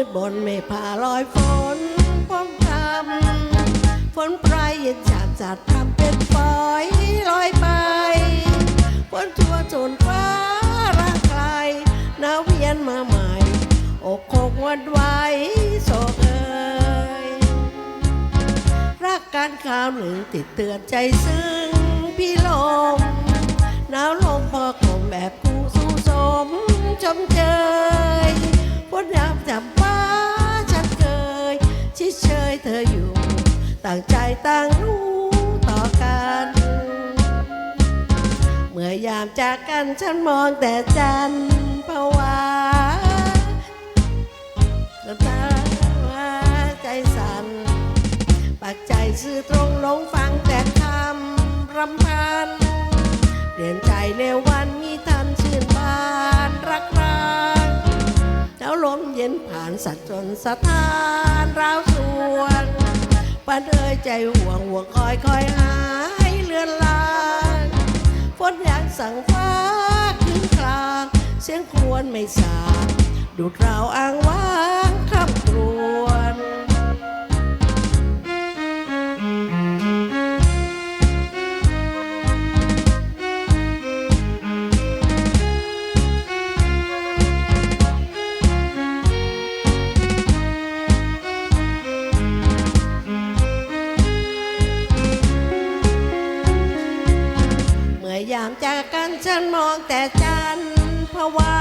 ืดบนไม่ผ่าลอยฝนพมพรำฝนปลายเย็นจาดจัดทำเป็นฝอยลอยไปฝนทั่วจนฟ้าร่างไกลหนาวเวียนมาใหม่ อกคงวันไหวโศกเอ่ยรักกันคราวหนึ่งติดเตือนใจซึ้งพี่ลมหนาวลมพอคมแบบกูสู้สมชมเชย เชยเธออยู่ ต่างใจต่างรู้ต่อกัน เมื่อยามจากกันฉันมองแต่จันทร์ภาวาน้ำตาว่าใจสั่นปากใจซื่อตรงหลงฟังแต่คำรำพันเปลี่ยนใจเร็ววันมีทันชื่นบานรักรักแล้วลมเย็นผ่านสัตว์จนสถานราวส ปันเอ่ยใจห่วงห่วงคอยคอยหายเลือนลางฝนยังสั่งฟ้าขึ้นกลาง เสียงควรไม่สาดูดเราอ้างว้าง ยามจากกันฉันมองแต่จันทร์ภาวา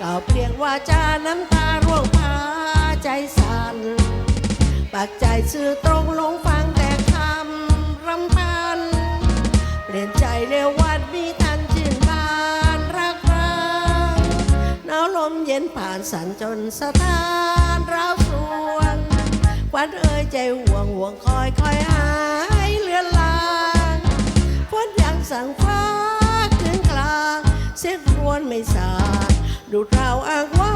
ก่าเพียงว่าจาน้ำตาร่วงพาใจสั่นปากใจซื่อตรงลงฟังแต่คำรำพัน เปลี่ยนใจเร็ววันมีทันชื่นบานรักรักหนาวลมเย็นผ่านสันจนสถานราวสวงควันเอ่ยใจห่วงห่วงคอยคอยหา สั่งฟ้าขึ้นกลาง เสียงครวนไม่สาดดูเราอ้างว่า